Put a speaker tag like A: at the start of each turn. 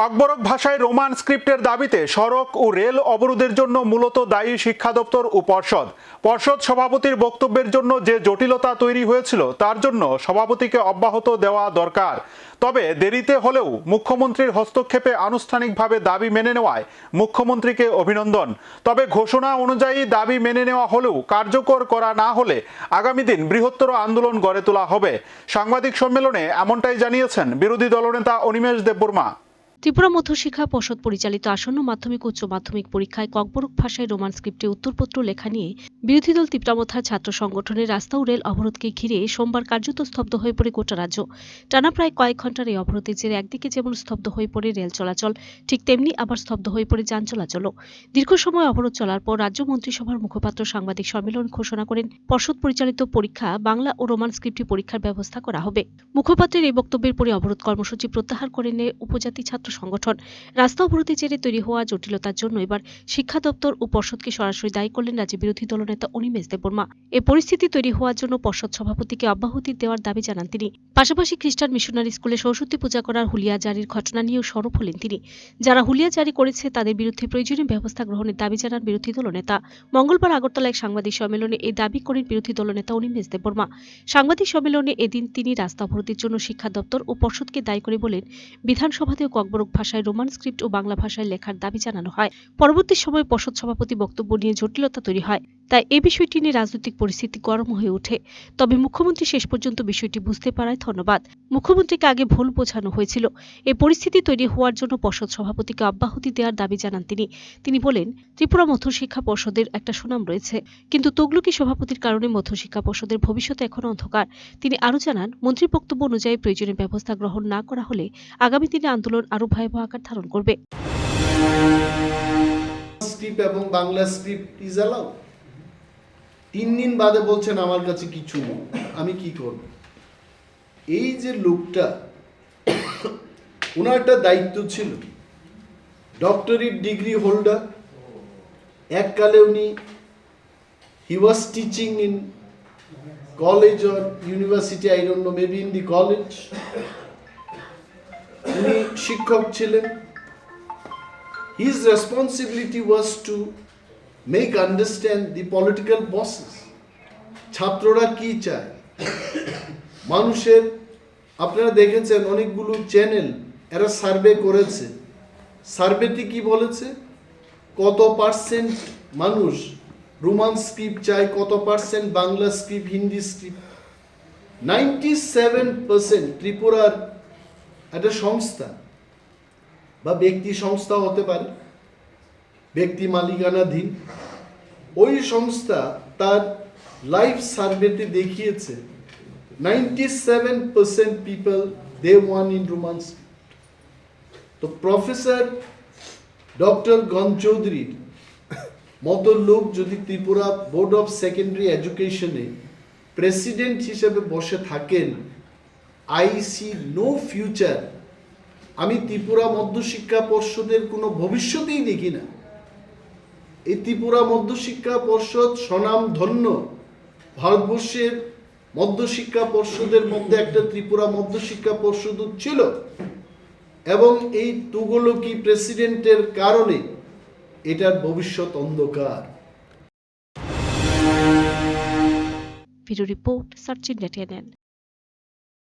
A: ককবরক ভাষায় রোমান স্ক্রিপ্টের দাবিতে সড়ক ও রেল অবরোধের জন্য মূলত দায়ী শিক্ষা দপ্তর ও পর্ষদ। পর্ষদ সভাপতির বক্তব্যের জন্য যে জটিলতা তৈরি হয়েছিল, তার জন্য সভাপতিকে অব্যাহত দেওয়া দরকার। তবে দেরিতে হলেও মুখ্যমন্ত্রীর হস্তক্ষেপে আনুষ্ঠানিকভাবে দাবি মেনে নেওয়ায় মুখ্যমন্ত্রীকে অভিনন্দন। তবে ঘোষণা অনুযায়ী দাবি মেনে নেওয়া হলেও কার্যকর করা না হলে আগামী দিন বৃহত্তর আন্দোলন গড়ে তোলা হবে। সাংবাদিক সম্মেলনে এমনটাই জানিয়েছেন বিরোধী দলনেতা অনিমেষ দেববর্মা।
B: ত্রিপুরা মধ্যশিক্ষা পর্ষদ পরিচালিত আসন্ন মাধ্যমিক উচ্চ মাধ্যমিক পরীক্ষায় ককবরক ভাষায় রোমান স্ক্রিপ্টে উত্তরপত্র, লেখা নিয়ে বিরোধী দল তীব্রামথার ছাত্র সংগঠনের রাস্তা ও রেল অবরোধকে ঘিরে সোমবার কার্যত স্তব্ধ হয়ে পড়ে গোটা রাজ্য। টানা প্রায় কয়েক ঘণ্টার এই অবরোধের জেরে একদিকে যেমন স্তব্ধ হয়ে পড়ে রেল চলাচল, ঠিক তেমনি আবার স্তব্ধ হয়ে পড়ে যান চলাচলও। দীর্ঘ সময় অবরোধ চলার পর রাজ্য মন্ত্রিসভার মুখপাত্র সাংবাদিক সম্মেলন ঘোষণা করেন, পর্ষদ পরিচালিত পরীক্ষা বাংলা ও রোমান স্ক্রিপ্টে পরীক্ষার ব্যবস্থা করা হবে। মুখপাত্রের এই বক্তব্যের পরে অবরোধ কর্মসূচি প্রত্যাহার করে নেয় উপজাতি ছাত্র সংগঠন। রাস্তা অবরোধের জেরে তৈরি হওয়া জটিলতার জন্য এবার শিক্ষা দপ্তর ও পর্ষদকে সরাসরি দায়ী করলেন রাজ্য বিরোধী দলনেতা অনিমেষ দেববর্মা। এ পরিস্থিতি তৈরি হওয়ার জন্য পর্ষদ সভাপতিকে অব্যাহতি দেওয়ার দাবি জানান তিনি। পাশাপাশি খ্রিস্টান মিশনারি স্কুলে সরস্বতী পূজা করার হুলিয়া জারির ঘটনা নিয়েও সরব হলেন তিনি। যারা হুলিয়া জারি করেছে, তাদের বিরুদ্ধে প্রয়োজনীয় ব্যবস্থা গ্রহণের দাবি জানান বিরোধী দলনেতা। মঙ্গলবার আগরতলা এক সাংবাদিক সম্মেলনে এই দাবি করেন বিরোধী দলনেতা অনিমেষ দেববর্মা। সাংবাদিক সম্মেলনে এদিন তিনি রাস্তা অবরোধের জন্য শিক্ষা দপ্তর ও পর্ষদকে দায়ী করে বলেন, বিধানসভাতেও ককবরক ভাষায় রোমান স্ক্রিপ্ট ও বাংলা ভাষায় লেখার দাবি জানানো হয়। পরবর্তী সময়ে পর্ষদ সভাপতি বক্তব্য নিয়ে জটিলতা তৈরি হয়। তাই এ বিষয়টি নিয়ে রাজনৈতিক পরিস্থিতি গরম হয়ে ওঠে। তবে মুখ্যমন্ত্রী শেষ পর্যন্ত বিষয়টি বুঝতে পারায় ধন্যবাদ। মুখ্যমন্ত্রীকে আগে ভুল বোঝানো হয়েছিল। এই পরিস্থিতি তৈরি হওয়ার জন্য পর্ষদ সভাপতিকে অব্যাহতি দেওয়ার দাবি জানান তিনি। তিনি বলেন, ত্রিপুরা মধ্যশিক্ষা পর্ষদের একটা সুনাম রয়েছে। কিন্তু তগলুকি সভাপতির কারণে মধ্যশিক্ষা পর্ষদের ভবিষ্যৎ এখন অন্ধকার। তিনি আরও জানান মন্ত্রীর বক্তব্য অনুযায়ী প্রয়োজনীয় ব্যবস্থা গ্রহণ না করা হলে আগামী দিনে আন্দোলন আরও ভয়াবহ আকার ধারণ করবে।
C: স্ক্রিপ্ট এবং বাংলা স্ক্রিপ্ট ইজ অ্যালাউ তিন দিন বাদে বলছেন, আমার কাছে কিছু আমি কি করব? এই যে লোকটা ওনার একটা দায়িত্ব ছিল। Doctorate degree holder. এককালে উনি he was teaching in college or university I don't know maybe in the college উনি শিক্ষক ছিলেন। His responsibility was to make understand the political bosses. ছাত্ররা কি চায় মানুষের আপনারা দেখেছেন অনেকগুলো চ্যানেল এরা সার্ভে করেছে সার্ভেটি কি বলেছে কত পার্সেন্ট মানুষ রোমান স্ক্রিপ্ট চায় কত percent Bangla script Hindi script ninety seven percent ত্রিপুরার একটা সংস্থা বা ব্যক্তি সংস্থা হতে পারে। ব্যক্তি মালিকানাধীন। ওই সংস্থা তার লাইফ সার্ভেতে দেখিয়েছে ninety seven percent people they want in Romans তো প্রফেসর ডক্টর গণ চৌধুরীর মতো লোক যদি ত্রিপুরা বোর্ড অফ সেকেন্ডারি এডুকেশনে প্রেসিডেন্ট হিসেবে বসে থাকেন আই সি নো ফিউচার আমি ত্রিপুরা মধ্যশিক্ষা পর্ষদের কোনো ভবিষ্যতেই দেখি না। এই ত্রিপুরা মধ্যশিক্ষা পর্ষদ স্বনাম ধন্য। ভারতবর্ষের মধ্যশিক্ষা পর্ষদের মধ্যে একটা ত্রিপুরা মধ্যশিক্ষা পর্ষদ ছিল এবং এই তুগলকি প্রেসিডেন্টের কারণে এটার ভবিষ্যৎ অন্ধকার।
B: Report search India